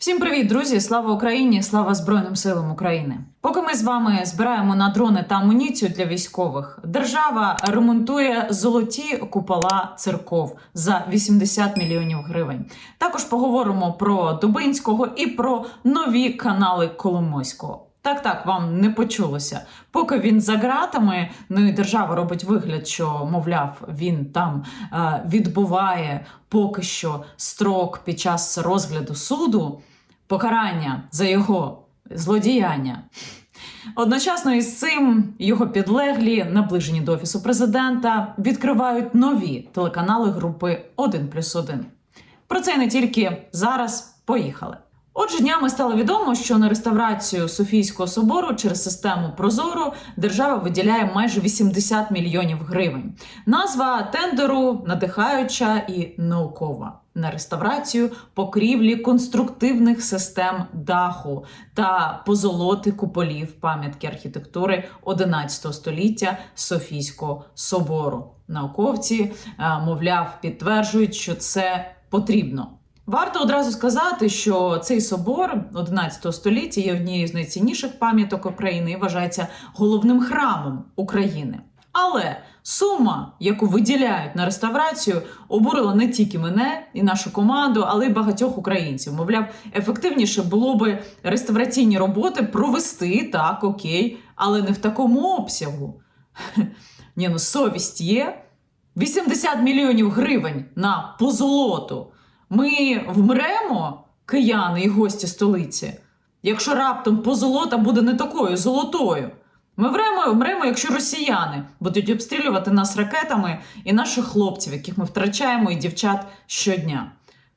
Всім привіт, друзі! Слава Україні! Слава Збройним силам України! Поки ми з вами збираємо на дрони та амуніцію для військових, держава ремонтує золоті купола церков за 80 мільйонів гривень. Також поговоримо про Дубинського і про нові канали Коломойського. Так, так, вам не почулося. Поки він за ґратами, ну і держава робить вигляд, що мовляв, він там е, відбуває поки що строк під час розгляду суду, покарання за його злодіяння. Одночасно із цим його підлеглі, наближені до офісу президента, відкривають нові телеканали групи 1 плюс 1. Про це не тільки зараз. Поїхали. Отже, днями стало відомо, що на реставрацію Софійського собору через систему Прозоро держава виділяє майже 80 мільйонів гривень. Назва тендеру надихаюча і наукова на реставрацію покрівлі конструктивних систем даху та позолоти куполів пам'ятки архітектури 11 століття Софійського собору. Науковці, е, мовляв, підтверджують, що це потрібно. Варто одразу сказати, що цей собор 11 століття є однією з найцінніших пам'яток України і вважається головним храмом України. Але сума, яку виділяють на реставрацію, обурила не тільки мене і нашу команду, але й багатьох українців. Мовляв, ефективніше було би реставраційні роботи провести так, окей, але не в такому обсягу. Ні, ну совість є. 80 мільйонів гривень на позолоту. Ми вмремо, кияни і гості столиці, якщо раптом позолота буде не такою золотою. Ми вмремо, вмремо, якщо росіяни будуть обстрілювати нас ракетами і наших хлопців, яких ми втрачаємо, і дівчат щодня.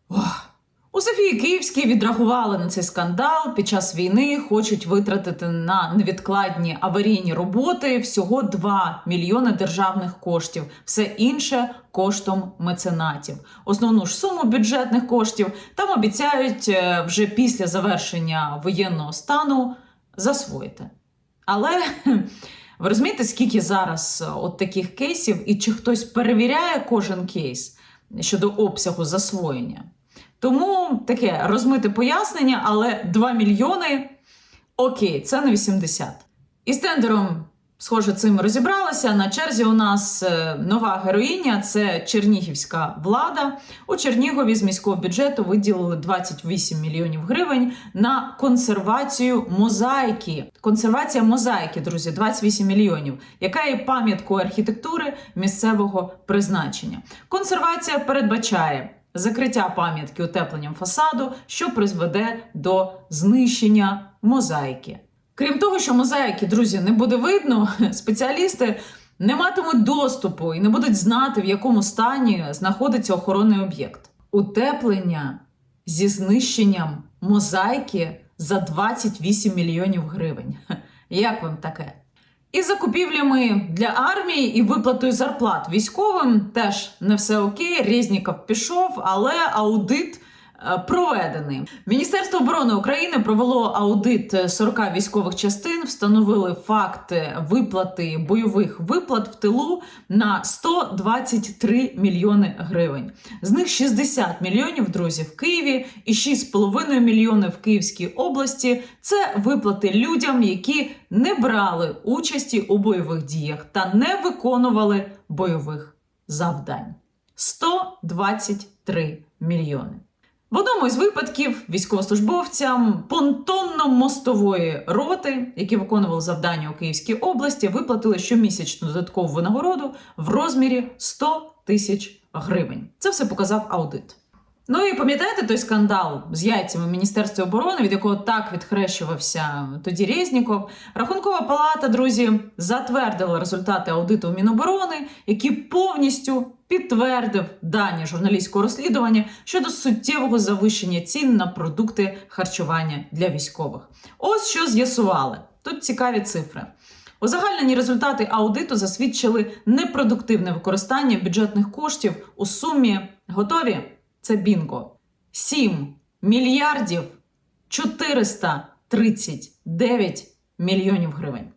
Ох. У Софії Київській відреагували на цей скандал. Під час війни хочуть витратити на невідкладні аварійні роботи всього 2 мільйони державних коштів. Все інше коштом меценатів. Основну ж суму бюджетних коштів там обіцяють е, вже після завершення воєнного стану засвоїти. Але ви розумієте, скільки зараз е, от таких кейсів, і чи хтось перевіряє кожен кейс щодо обсягу засвоєння? Тому таке розмите пояснення, але 2 мільйони окей, це не 80. І з тендером, схоже, цим розібралися. На черзі у нас е, нова героїня це чернігівська влада. У Чернігові з міського бюджету виділили 28 мільйонів гривень на консервацію мозаїки. Консервація мозаїки, друзі, 28 мільйонів, яка є пам'яткою архітектури місцевого призначення. Консервація передбачає. Закриття пам'ятки утепленням фасаду, що призведе до знищення мозаїки. Крім того, що мозаїки, друзі, не буде видно, спеціалісти не матимуть доступу і не будуть знати, в якому стані знаходиться охоронний об'єкт. Утеплення зі знищенням мозаїки за 28 мільйонів гривень. Як вам таке? І закупівлями для армії і виплатою зарплат військовим теж не все окей. Резніков пішов, але аудит проведений. Міністерство оборони України провело аудит 40 військових частин, встановили факти виплати бойових виплат в тилу на 123 мільйони гривень. З них 60 мільйонів друзі в Києві і 6,5 мільйони в Київській області. Це виплати людям, які не брали участі у бойових діях та не виконували бойових завдань. 123 мільйони. В одному із випадків військовослужбовцям понтонно-мостової роти, які виконували завдання у Київській області, виплатили щомісячну додаткову винагороду в розмірі 100 тисяч гривень. Це все показав аудит. Ну і пам'ятаєте той скандал з яйцями в Міністерстві оборони, від якого так відхрещувався тоді Резніков? Рахункова палата, друзі, затвердила результати аудиту Міноборони, який повністю підтвердив дані журналістського розслідування щодо суттєвого завищення цін на продукти харчування для військових. Ось що з'ясували. Тут цікаві цифри. Узагальнені результати аудиту засвідчили непродуктивне використання бюджетних коштів у сумі готові. Це бінго. 7 мільярдів 439 мільйонів гривень.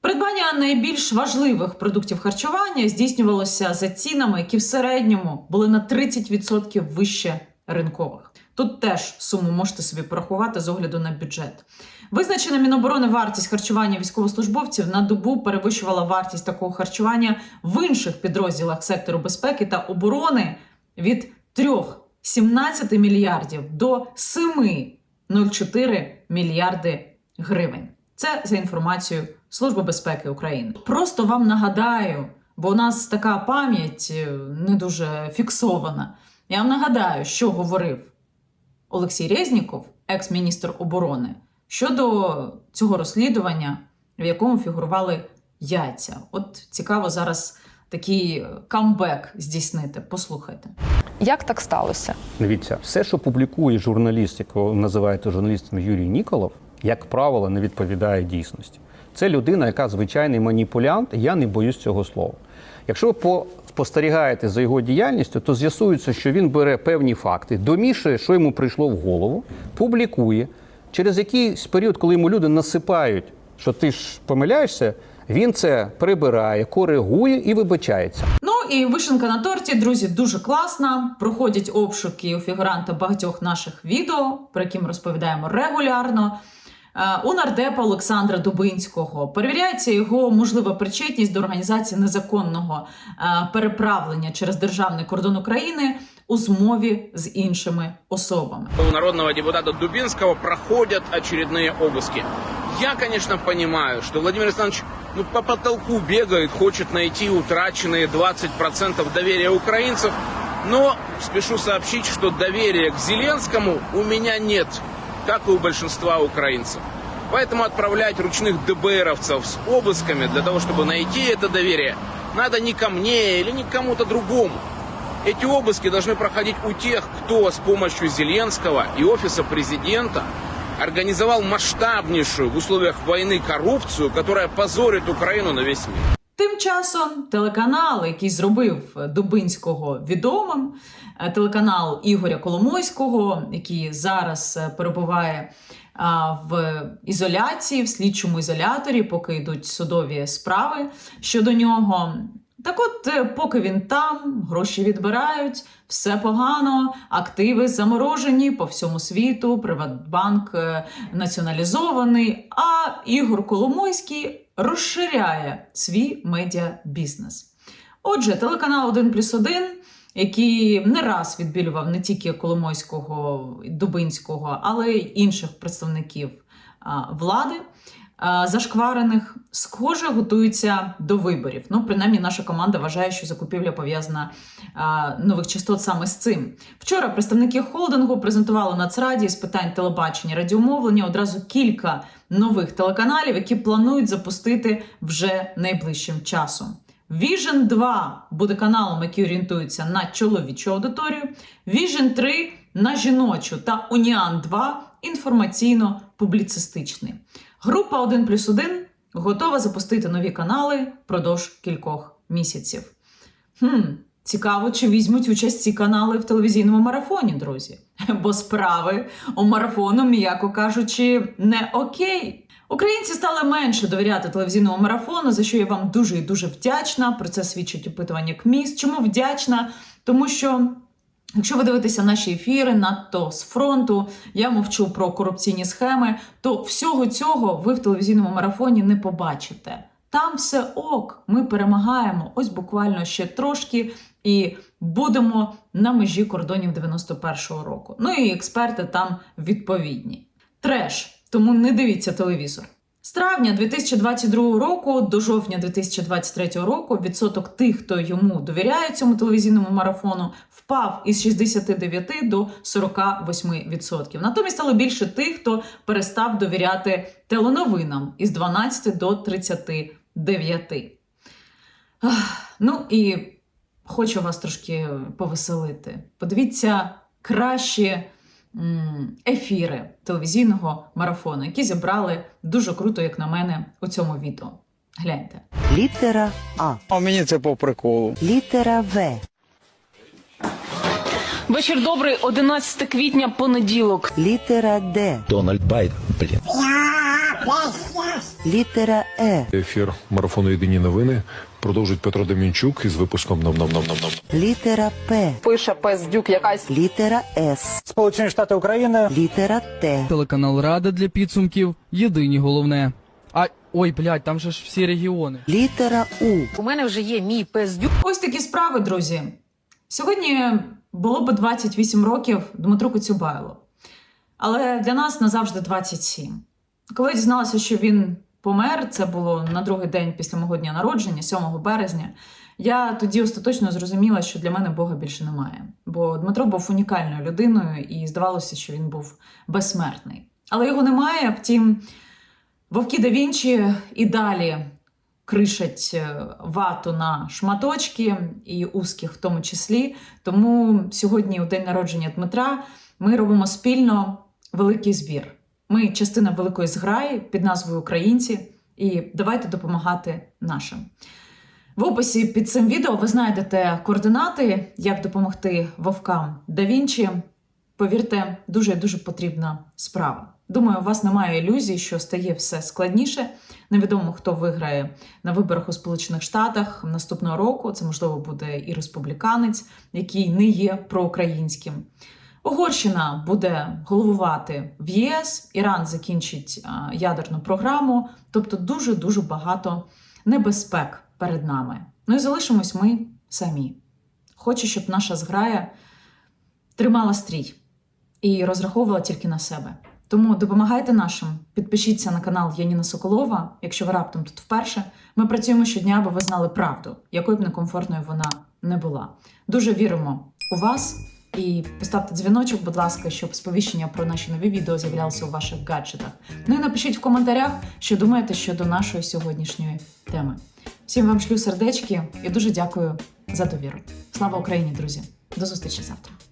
Придбання найбільш важливих продуктів харчування здійснювалося за цінами, які в середньому були на 30% вище ринкових. Тут теж суму можете собі порахувати з огляду на бюджет. Визначена Міноборони вартість харчування військовослужбовців на добу перевищувала вартість такого харчування в інших підрозділах сектору безпеки та оборони від 3,17 мільярдів до 7,04 мільярди гривень. Це за інформацією Служби безпеки України. Просто вам нагадаю, бо у нас така пам'ять е, не дуже фіксована. Я вам нагадаю, що говорив Олексій Резніков, екс-міністр оборони, щодо цього розслідування, в якому фігурували яйця. От цікаво зараз такий камбек здійснити. Послухайте. Як так сталося? Дивіться, все, що публікує журналіст, якого називаєте журналістом Юрій Ніколов, як правило, не відповідає дійсності. Це людина, яка звичайний маніпулянт, і я не боюсь цього слова. Якщо ви по- спостерігаєте за його діяльністю, то з'ясується, що він бере певні факти, домішує, що йому прийшло в голову, публікує. Через якийсь період, коли йому люди насипають, що ти ж помиляєшся, він це прибирає, коригує і вибачається. Ну і вишенка на торті, друзі, дуже класна. Проходять обшуки у фігуранта багатьох наших відео, про які ми розповідаємо регулярно. Е, У нардепа Олександра Дубинського перевіряється його можлива причетність до організації незаконного е, переправлення через державний кордон України у змові з іншими особами. у народного депутата Дубинского проходят очередные обыски. Я, конечно, понимаю, что Владимир Александрович ну, по потолку бегает, хочет найти утраченные 20% доверия украинцев, но спешу сообщить, что доверия к Зеленскому у меня нет, как и у большинства украинцев. Поэтому отправлять ручных ДБРовцев с обысками для того, чтобы найти это доверие, надо не ко мне или не к кому-то другому. Эти обыски должны проходить у тех, кто с помощью Зеленского и офиса президента организовал масштабнейшую в условиях войны коррупцию, которая позорит Украину на весь мир. Тим часом телеканал, який зробив Дубинського відомим, е, телеканал Ігоря Коломойського, який зараз е, перебуває в ізоляції, в слідчому ізоляторі, поки йдуть судові справи щодо нього. Так от, е, поки він там, гроші відбирають, все погано, активи заморожені по всьому світу, Приватбанк е, націоналізований, а Ігор Коломойський розширяє свій медіабізнес. Отже, телеканал 1 плюс 1, який не раз відбілював не тільки Коломойського, Дубинського, але й інших представників влади. А, Зашкварених, схоже, готується до виборів. Ну, принаймні, наша команда вважає, що закупівля пов'язана нових частот саме з цим. Вчора представники холдингу презентували Нацраді з питань телебачення радіомовлення одразу кілька нових телеканалів, які планують запустити вже найближчим часом. Vision 2 буде каналом, який орієнтується на чоловічу аудиторію. Vision 3 на жіночу та Уніан 2 інформаційно-публіцистичний. Група 1 плюс 1 готова запустити нові канали впродовж кількох місяців. Хм, цікаво, чи візьмуть участь ці канали в телевізійному марафоні, друзі. Бо справи у марафону, м'яко кажучи, не окей. Українці стали менше довіряти телевізійному марафону, за що я вам дуже і дуже вдячна. Про це свідчить опитування КМІС. Чому вдячна? Тому що. Якщо ви дивитеся наші ефіри, надто з фронту, я мовчу про корупційні схеми, то всього цього ви в телевізійному марафоні не побачите. Там все ок, ми перемагаємо. Ось буквально ще трошки, і будемо на межі кордонів 91-го року. Ну і експерти там відповідні. Треш, тому не дивіться телевізор. З травня 2022 року до жовтня 2023 року відсоток тих, хто йому довіряє цьому телевізійному марафону, впав із 69 до 48%. Натомість стало більше тих, хто перестав довіряти теленовинам із 12 до 39. Ах, Ну і хочу вас трошки повеселити. Подивіться кращі м, ефіри телевізійного марафону, які зібрали дуже круто, як на мене, у цьому відео. Гляньте. Літера А. А мені це по приколу. Літера В. Вечір добрий, 11 квітня, понеділок. Літера Д. Дональд Байден, блін. Літера Е. Ефір марафону Єдині новини Продовжить Петро Демінчук із випуском нам нам нам нам нам. Літера П. Пише Пездюк якась Літера С. Сполучені Штати України. Літера Т. Телеканал Рада для підсумків. Єдині головне. А ой, блядь, там же ж всі регіони. Літера У. у мене вже є мій Пездюк. Ось такі справи, друзі. Сьогодні було би 28 років Дмитру Коцюбайлу. Але для нас назавжди 27. Коли я дізналася, що він помер, це було на другий день після мого дня народження, 7 березня. Я тоді остаточно зрозуміла, що для мене Бога більше немає. Бо Дмитро був унікальною людиною, і здавалося, що він був безсмертний. Але його немає. Втім, вовки да Вінчі і далі кришать е, вату на шматочки і узких в тому числі. Тому сьогодні, у день народження Дмитра, ми робимо спільно великий збір. Ми частина великої зграї під назвою Українці, і давайте допомагати нашим. В описі під цим відео ви знайдете координати, як допомогти вовкам да Вінчі. Повірте, дуже дуже потрібна справа. Думаю, у вас немає ілюзій, що стає все складніше. Невідомо, хто виграє на виборах у Сполучених Штатах наступного року. Це можливо буде і республіканець, який не є проукраїнським. Угорщина буде головувати в ЄС, Іран закінчить ядерну програму, тобто дуже дуже багато небезпек перед нами. Ну і залишимось ми самі. Хочу, щоб наша зграя тримала стрій і розраховувала тільки на себе. Тому допомагайте нашим, підпишіться на канал Яніна Соколова, якщо ви раптом тут вперше. Ми працюємо щодня, аби ви знали правду, якою б некомфортною вона не була. Дуже віримо у вас і поставте дзвіночок, будь ласка, щоб сповіщення про наші нові відео з'являлося у ваших гаджетах. Ну і напишіть в коментарях, що думаєте щодо нашої сьогоднішньої теми. Всім вам шлю сердечки і дуже дякую за довіру. Слава Україні, друзі! До зустрічі завтра.